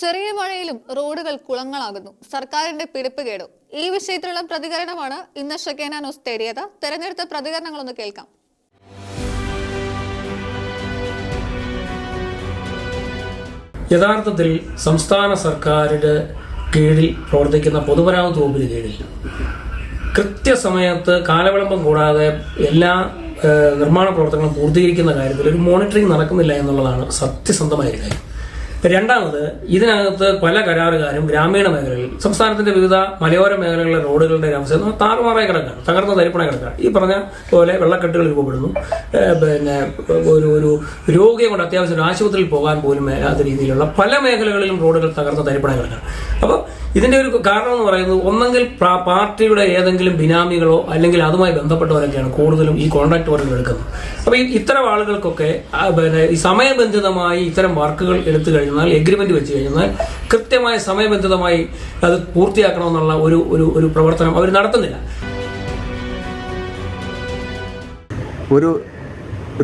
ചെറിയ മഴയിലും റോഡുകൾ കുളങ്ങളാകുന്നു. സർക്കാരിന്റെ പിടിപ്പ് കേടു. ഈ വിഷയത്തിലുള്ള പ്രതികരണമാണ് ഇന്ന് ഷെക്കേന ന്യൂസ് തേടിയത്. തെരഞ്ഞെടുത്ത പ്രതികരണങ്ങളൊന്ന് കേൾക്കാം. യഥാർത്ഥത്തിൽ സംസ്ഥാന സർക്കാരിന്റെ കീഴിൽ പ്രവർത്തിക്കുന്ന പൊതുമരാമത്ത് വകുപ്പിന് കീഴിൽ കൃത്യസമയത്ത് കാലവിളംബം കൂടാതെ എല്ലാ നിർമ്മാണ പ്രവർത്തനങ്ങളും പൂർത്തീകരിക്കുന്ന കാര്യത്തിൽ ഒരു മോണിറ്ററിംഗ് നടക്കുന്നില്ല എന്നുള്ളതാണ് സത്യസന്ധമായ കാര്യം. രണ്ടാമത് ഇതിനകത്ത് പല കരാറുകാരും ഗ്രാമീണ മേഖലകളിൽ സംസ്ഥാനത്തിന്റെ വിവിധ മലയോര മേഖലകളിലെ റോഡുകളുടെ അവസ്ഥ താറുമാറായി കിടക്കുകയാണ് തകർന്ന തരിപ്പണായി കിടക്കുകയാണ്. ഈ പറഞ്ഞ പോലെ വെള്ളക്കെട്ടുകൾ രൂപപ്പെടുന്നു. പിന്നെ ഒരു ഒരു രോഗിയെ കൊണ്ട് അത്യാവശ്യം ആശുപത്രിയിൽ പോകാൻ പോലും മേലാത്ത രീതിയിലുള്ള പല മേഖലകളിലും റോഡുകൾ തകർന്ന തരിപ്പണ കിടക്കുകയാണ്. അപ്പോൾ ഇതിന്റെ ഒരു കാരണം എന്ന് പറയുന്നത് ഒന്നെങ്കിൽ പാർട്ടിയുടെ ഏതെങ്കിലും ബിനാമികളോ അല്ലെങ്കിൽ അതുമായി ബന്ധപ്പെട്ടവരൊക്കെയാണ് കൂടുതലും ഈ കോൺട്രാക്ട് വർക്കുകൾ എടുക്കുന്നത്. അപ്പോൾ ഇത്തരം ആളുകൾക്കൊക്കെ പിന്നെ ഈ സമയബന്ധിതമായി ഇത്തരം വർക്കുകൾ എടുത്തു കഴിഞ്ഞാൽ എഗ്രിമെന്റ് വെച്ച് കഴിഞ്ഞാൽ കൃത്യമായ സമയബന്ധിതമായി അത് പൂർത്തിയാക്കണമെന്നുള്ള ഒരു ഒരു ഒരു പ്രവർത്തനം അവർ നടത്തുന്നില്ല. ഒരു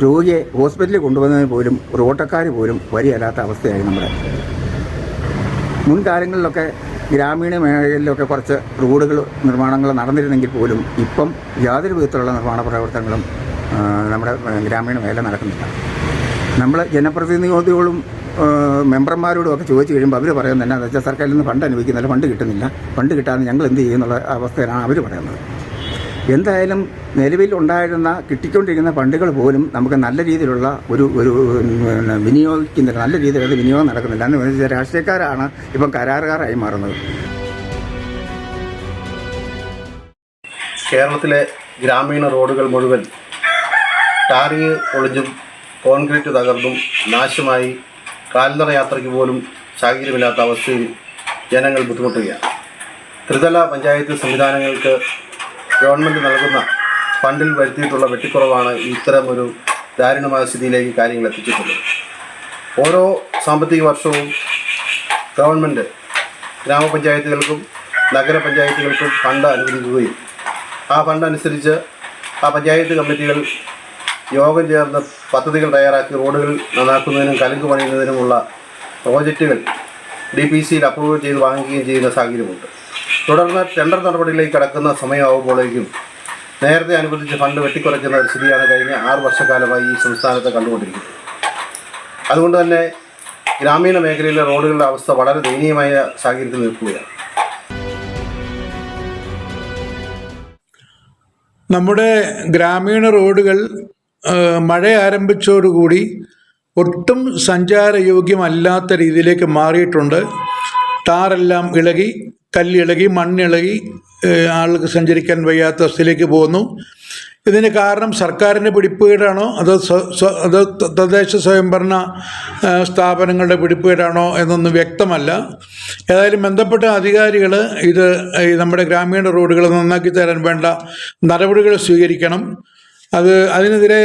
രോഗിയെ ഹോസ്പിറ്റലിൽ കൊണ്ടുവന്നതിന് പോലും ഒരു ഓട്ടക്കാർ പോലും വരിയല്ലാത്ത അവസ്ഥയായി നമ്മുടെ മുൻകാലങ്ങളിലൊക്കെ ഗ്രാമീണ മേഖലയിലൊക്കെ കുറച്ച് റോഡുകൾ നിർമ്മാണങ്ങൾ നടന്നിരുന്നെങ്കിൽ പോലും ഇപ്പം യാതൊരു വിധത്തിലുള്ള നിർമ്മാണ പ്രവർത്തനങ്ങളും നമ്മുടെ ഗ്രാമീണ മേഖല നടക്കുന്നില്ല. നമ്മൾ ജനപ്രതിനിധികളും മെമ്പർമാരോടും ഒക്കെ ചോദിച്ചു കഴിയുമ്പോൾ അവർ പറയുന്നത് എന്നാന്ന് വെച്ചാൽ സർക്കാരിൽ നിന്ന് ഫണ്ട് അനുവദിക്കുന്നില്ല ഫണ്ട് കിട്ടുന്നില്ല ഫണ്ട് കിട്ടാതെ ഞങ്ങൾ എന്ത് ചെയ്യുന്നുള്ള അവസ്ഥയാണ് അവർ പറയുന്നത്. എന്തായാലും നിലവിൽ ഉണ്ടായിരുന്ന കിട്ടിക്കൊണ്ടിരിക്കുന്ന ഫണ്ടുകൾ പോലും നമുക്ക് നല്ല രീതിയിലുള്ള ഒരു ഒരു വിനിയോഗിക്കുന്നില്ല നല്ല രീതിയിൽ അത് വിനിയോഗം നടക്കുന്നില്ല. എന്ന് വെച്ചാൽ രാഷ്ട്രീയക്കാരാണ് ഇപ്പം കരാറുകാരായി മാറുന്നത്. കേരളത്തിലെ ഗ്രാമീണ റോഡുകൾ മുഴുവൻ ടാറിങ് ഒളിഞ്ഞും കോൺക്രീറ്റ് തകർന്നും നാശമായി. കാൽനട യാത്രയ്ക്ക് പോലും സാഹചര്യമില്ലാത്ത അവസ്ഥയിൽ ജനങ്ങൾ ബുദ്ധിമുട്ടുകയാണ്. ത്രിതല പഞ്ചായത്ത് സംവിധാനങ്ങൾക്ക് ഗവൺമെന്റ് നൽകുന്ന ഫണ്ടിൽ വരുത്തിയിട്ടുള്ള വെട്ടിക്കുറവാണ് ഇത്തരം ഒരു ദാരുണമായ സ്ഥിതിയിലേക്ക് കാര്യങ്ങൾ എത്തിച്ചിട്ടുള്ളത്. ഓരോ സാമ്പത്തിക വർഷവും ഗവൺമെന്റ് ഗ്രാമപഞ്ചായത്തുകൾക്കും നഗരപഞ്ചായത്തുകൾക്കും ഫണ്ട് അനുവദിക്കുകയും ആ ഫണ്ട് അനുസരിച്ച് ആ പഞ്ചായത്ത് കമ്മിറ്റികൾ യോഗം ചേർന്ന് പദ്ധതികൾ തയ്യാറാക്കി റോഡുകൾ നന്നാക്കുന്നതിനും കലുങ്ക് പണിയുന്നതിനുമുള്ള പ്രോജക്റ്റുകൾ ഡി പി സിയിൽ അപ്രൂവ് ചെയ്ത് വാങ്ങിക്കുകയും ചെയ്യുന്ന സാഹചര്യമുണ്ട്. തുടർന്ന് ടെൻഡർ നടപടിയിലേക്ക് കടക്കുന്ന സമയമാകുമ്പോഴേക്കും നേരത്തെ അനുവദിച്ച ഫണ്ട് വെട്ടിക്കുറയ്ക്കുന്ന ഒരു സ്ഥിതിയാണ് കഴിഞ്ഞ ആറ് വർഷക്കാലമായി ഈ സംസ്ഥാനത്ത് കണ്ടുകൊണ്ടിരിക്കുന്നത്. അതുകൊണ്ട് തന്നെ ഗ്രാമീണ മേഖലയിലെ റോഡുകളുടെ അവസ്ഥ വളരെ ദയനീയമായ സാഹചര്യത്തിൽ നിൽക്കുകയാണ്. നമ്മുടെ ഗ്രാമീണ റോഡുകൾ മഴ ആരംഭിച്ചതോടുകൂടി ഒട്ടും സഞ്ചാരയോഗ്യമല്ലാത്ത രീതിയിലേക്ക് മാറിയിട്ടുണ്ട്. ടാറെല്ലാം ഇളകി. കല്ലിളകി മണ്ണിളകി ആളുകൾക്ക് സഞ്ചരിക്കാൻ വയ്യാത്ത അവസ്ഥയിലേക്ക് പോകുന്നു. ഇതിന് കാരണം സർക്കാരിന്റെ പിടിപ്പുകേടാണോ? അതോ അതോ തദ്ദേശ സ്വയംഭരണ സ്ഥാപനങ്ങളുടെ പിടിപ്പുകേടാണോ എന്നൊന്നും വ്യക്തമല്ല. ഏതായാലും ബന്ധപ്പെട്ട അധികാരികൾ ഇത് നമ്മുടെ ഗ്രാമീണ റോഡുകൾ നന്നാക്കി തരാൻ വേണ്ട നടപടികൾ സ്വീകരിക്കണം. അത് അതിനെതിരെ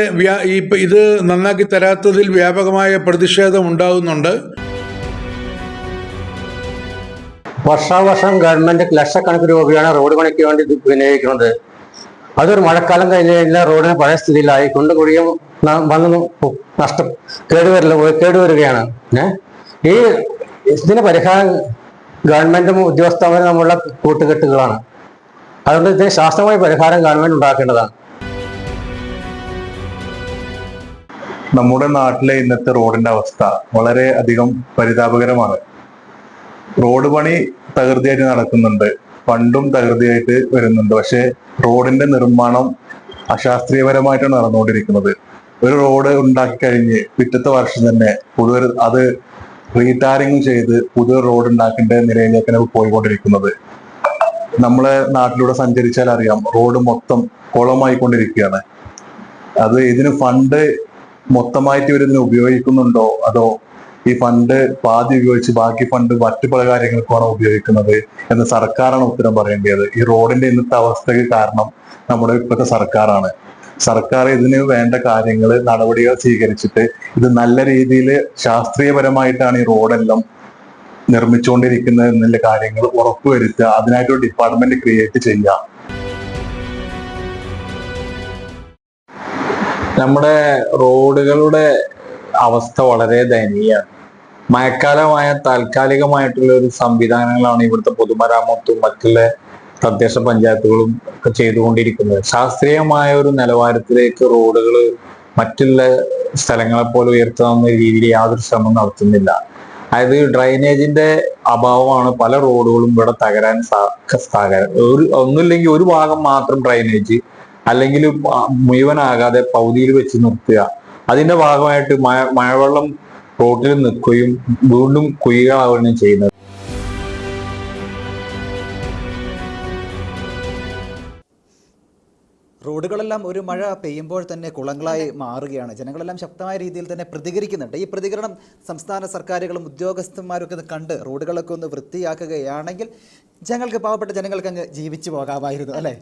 ഈ ഇത് നന്നാക്കി തരാത്തതിൽ വ്യാപകമായ പ്രതിഷേധം ഉണ്ടാകുന്നുണ്ട് വർഷാവർഷം ഗവൺമെന്റ് ലക്ഷക്കണക്കിന് രൂപയാണ് റോഡ് പണിക്ക് വേണ്ടി വിനിയോഗിക്കുന്നത്. അതൊരു മഴക്കാലം കഴിഞ്ഞ് കഴിഞ്ഞാൽ റോഡിന് പഴയ സ്ഥിതിയിലായി. കുണ്ടുകുഴിയും വന്ന് നഷ്ടം കേടുവരില്ല കേടുവരികയാണ്? ഈ ഇതിന് പരിഹാരം ഗവൺമെന്റും ഉദ്യോഗസ്ഥരും തമ്മിലുള്ള കൂട്ടുകെട്ടുകളാണ്. അതുകൊണ്ട് ഇതിന് ശാസ്ത്രമായ പരിഹാരം ഗവൺമെന്റ് ഉണ്ടാക്കേണ്ടതാണ്. നമ്മുടെ നാട്ടിലെ ഇന്നത്തെ റോഡിന്റെ അവസ്ഥ വളരെ അധികം പരിതാപകരമാണ്. റോഡ് പണി തകൃതിയായിട്ട് നടക്കുന്നുണ്ട്. ഫണ്ടും തകൃതിയായിട്ട് വരുന്നുണ്ട്. പക്ഷെ റോഡിന്റെ നിർമ്മാണം അശാസ്ത്രീയപരമായിട്ടാണ് നടന്നുകൊണ്ടിരിക്കുന്നത്. ഒരു റോഡ് ഉണ്ടാക്കി കഴിഞ്ഞ് പിറ്റത്തെ വർഷം തന്നെ പുതിയ അത് റീടാറിങ് ചെയ്ത് പുതിയ റോഡ് ഉണ്ടാക്കേണ്ട നിലയിലേക്കാണ് പോയിക്കൊണ്ടിരിക്കുന്നത്. നമ്മളെ നാട്ടിലൂടെ സഞ്ചരിച്ചാൽ അറിയാം റോഡ് മൊത്തം കുളമായിക്കൊണ്ടിരിക്കുകയാണ്. അത് ഇതിന് ഫണ്ട് മൊത്തമായിട്ട് ഇവരിതിന് ഉപയോഗിക്കുന്നുണ്ടോ? അതോ ഈ ഫണ്ട് പാതി ഉപയോഗിച്ച് ബാക്കി ഫണ്ട് മറ്റു പല കാര്യങ്ങൾക്കാണ് ഉപയോഗിക്കുന്നത് എന്ന് സർക്കാരാണ് ഉത്തരം പറയേണ്ടത്. ഈ റോഡിന്റെ ഇന്നത്തെ അവസ്ഥയ്ക്ക് കാരണം നമ്മുടെ ഇപ്പോഴത്തെ സർക്കാരാണ്. സർക്കാർ ഇതിന് വേണ്ട കാര്യങ്ങൾ നടപടികൾ സ്വീകരിച്ചിട്ട് ഇത് നല്ല രീതിയിൽ ശാസ്ത്രീയപരമായിട്ടാണ് ഈ റോഡെല്ലാം നിർമ്മിച്ചുകൊണ്ടിരിക്കുന്നത് എന്നുള്ള കാര്യങ്ങൾ ഉറപ്പുവരുത്തുക അതിനായിട്ടൊരു ഡിപ്പാർട്ട്മെന്റ് ക്രിയേറ്റ് ചെയ്യുക. നമ്മുടെ റോഡുകളുടെ അവസ്ഥ വളരെ ദയനീയമാണ്. മഴക്കാലമായ താൽക്കാലികമായിട്ടുള്ള ഒരു സംവിധാനങ്ങളാണ് ഇവിടുത്തെ പൊതുമരാമത്തും മറ്റുള്ള തദ്ദേശ പഞ്ചായത്തുകളും ഒക്കെ ചെയ്തുകൊണ്ടിരിക്കുന്നത്. ശാസ്ത്രീയമായ ഒരു നിലവാരത്തിലേക്ക് റോഡുകൾ മറ്റുള്ള സ്ഥലങ്ങളെ പോലെ ഉയർത്തുന്ന രീതിയിൽ യാതൊരു ശ്രമം നടത്തുന്നില്ല. അതായത് ഡ്രൈനേജിന്റെ അഭാവമാണ് പല റോഡുകളും ഇവിടെ തകരാൻ സാ- ഒരു ഒന്നുമില്ലെങ്കിൽ ഒരു ഭാഗം മാത്രം ഡ്രൈനേജ് അല്ലെങ്കിൽ മുഴുവനാകാതെ പൗതിയിൽ വെച്ച് നിർത്തുക. അതിന്റെ ഭാഗമായിട്ട് മഴ മഴവെള്ളം റോഡിൽ നിൽക്കുകയും വീണ്ടും കുഴികളാവുകയും ചെയ്യുന്നത്. റോഡുകളെല്ലാം ഒരു മഴ പെയ്യുമ്പോൾ തന്നെ കുളങ്ങളായി മാറുകയാണ്. ജനങ്ങളെല്ലാം ശക്തമായ രീതിയിൽ തന്നെ പ്രതികരിക്കുന്നുണ്ട്. ഈ പ്രതികരണം സംസ്ഥാന സർക്കാരുകളും ഉദ്യോഗസ്ഥന്മാരൊക്കെ ഇത് കണ്ട് റോഡുകളൊക്കെ ഒന്ന് വൃത്തിയാക്കുകയാണെങ്കിൽ ജനങ്ങൾക്ക് പാവപ്പെട്ട ജനങ്ങൾക്ക് അങ്ങ് ജീവിച്ചു പോകാമായിരുന്നു അല്ലേ?